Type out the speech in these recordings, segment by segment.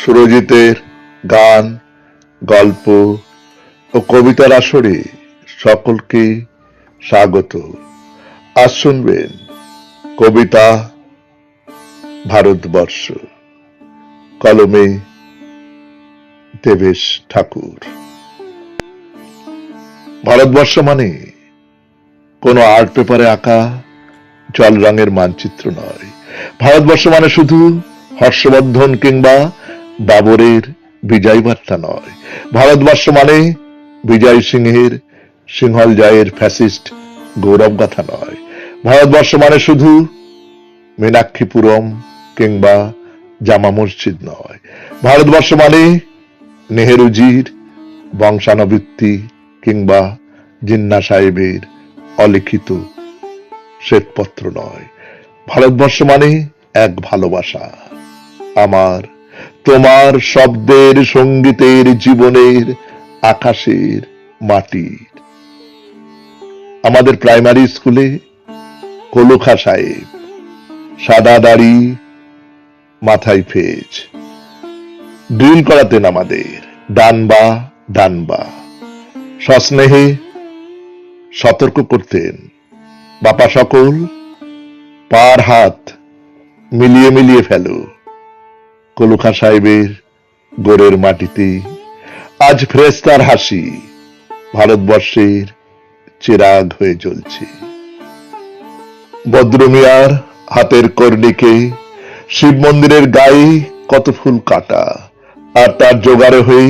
সুরজিতের গান, গল্প ও কবিতার আসরে সকলকে স্বাগত। আজ শুনবেন কবিতা ভারতবর্ষ, কলমে দেবেশ ঠাকুর। ভারতবর্ষ মানে কোনো আর্ট পেপারে আঁকা জল রঙের মানচিত্র নয়। ভারতবর্ষ মানে শুধু হর্ষবর্ধন কিংবা বাবরের বিজয় বার্তা নয়। ভারতবর্ষ মানে বিজয় সিংহের, সিংহল জয়ের ফ্যাসিস্ট গৌরব গাথা নয়। ভারতবর্ষ মানে শুধু মীনাক্ষীপুরম কিংবা জামা মসজিদ নয়। ভারতবর্ষ মানে নেহেরুজির বংশানুবৃত্তি কিংবা জিন্না সাহেবের অলিখিত শ্বেতপত্র নয়। ভারতবর্ষ মানে এক ভালোবাসা। আমার তোমার শব্দের সঙ্গীতের জীবনের আকাশের মাটির। আমাদের প্রাইমারি স্কুলে কলুখা সাহেব সাদা দাড়ি মাথায় ফেজ। ড্রিল করাতেন আমাদের ডানবা ডানবা সস্নেহে সতর্ক করতেন। বাপা সকল পার হাত মিলিয়ে মিলিয়ে ফেলো। কলুখা সাহেবের গোরের মাটিতে আজ ফ্রেস্তার হাসি ভারতবর্ষের চিরাগ হয়ে জ্বলছে। বদ্রমিয়ার হাতের কর্ণিকে শিব মন্দিরের গায়ে কত ফুল কাটা, আর তার জোগাড়ে হয়ে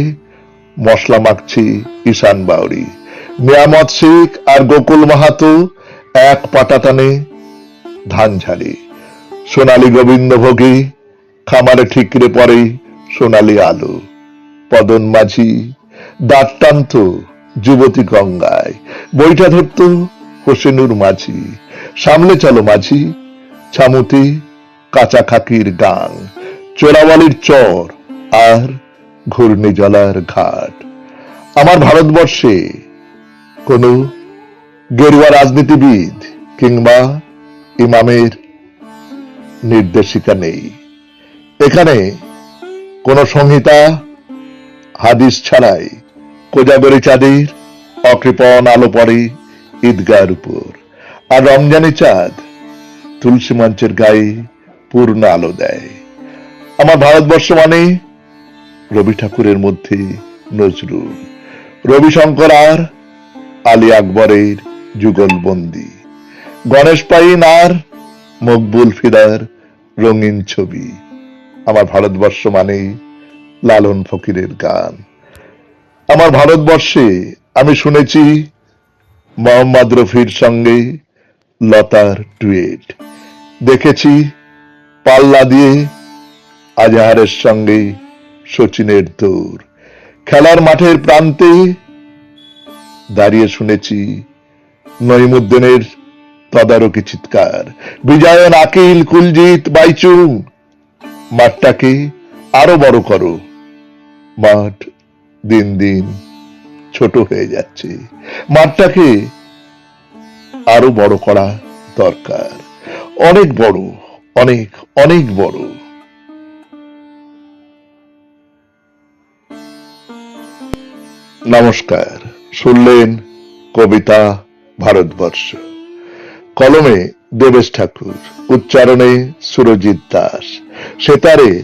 মশলা মাখছি ঈশান বাউরি। মিয়ামত শেখ আর গোকুল মাহাতো এক পাটা টানে ধান ঝাড়ে সোনালী গোবিন্দ ভোগে খামারে ঠিকরে পড়ে সোনালী আলো। পদন মাঝি দাঁত টানত যুবতী গঙ্গায়। বইটা ধরত হোসেনুর মাঝি। সামনে চলো মাঝি, ছামুতি কাঁচা খাকির গান চোরাবালির চর আর ঘূর্ণিজলার ঘাট। আমার ভারতবর্ষে কোনো গেরুয়া রাজনীতিবিদ কিংবা ইমামের নির্দেশিকা নেই। এখানে কোন সংহিতা, হাদিস ছাড়াই কোজাগরি চাঁদের, অকৃপণ আলো পড়ে ঈদগার উপর। আর রমজানি চাঁদ তুলসী মঞ্চের গায়ে পূর্ণ আলো দেয়। আমার ভারতবর্ষ মানে রবি ঠাকুরের মধ্যে নজরুল। রবিশঙ্কর আর আলী আকবরের যুগলবন্দি। গণেশ পাইন আর মকবুল ফিদার রঙিন ছবি। আমার ভারতবর্ষ মানে লালন ফকিরের গান। আমার ভারতবর্ষে আমি শুনেছি মোহাম্মদ রফির সঙ্গে লতার ডুয়েট। দেখেছি পাল্লা দিয়ে আজহারের সঙ্গে সচিনের দৌড়। খেলার মাঠের প্রান্তে দাঁড়িয়ে শুনেছি নইমুদ্দিনের তদারকি চিৎকার। বিজয়ন, আকিল, কুলজিৎ, বাইচুং মাঠটাকে আরও বড় করো। মাঠ দিন দিন ছোট হয়ে যাচ্ছে। মাঠটাকে আরও বড় করা দরকার। অনেক বড়, অনেক অনেক বড়। নমস্কার, শুনলেন কবিতা ভারতবর্ষ। কলমে দেবেশ ঠাকুর, উচ্চারণে সুরজিৎ দাস। সেতারে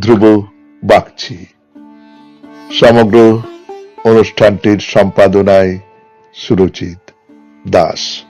ধ্রুব বাগচি। সমগ্র অনুষ্ঠানটির সম্পাদনায় সুরজিৎ দাস।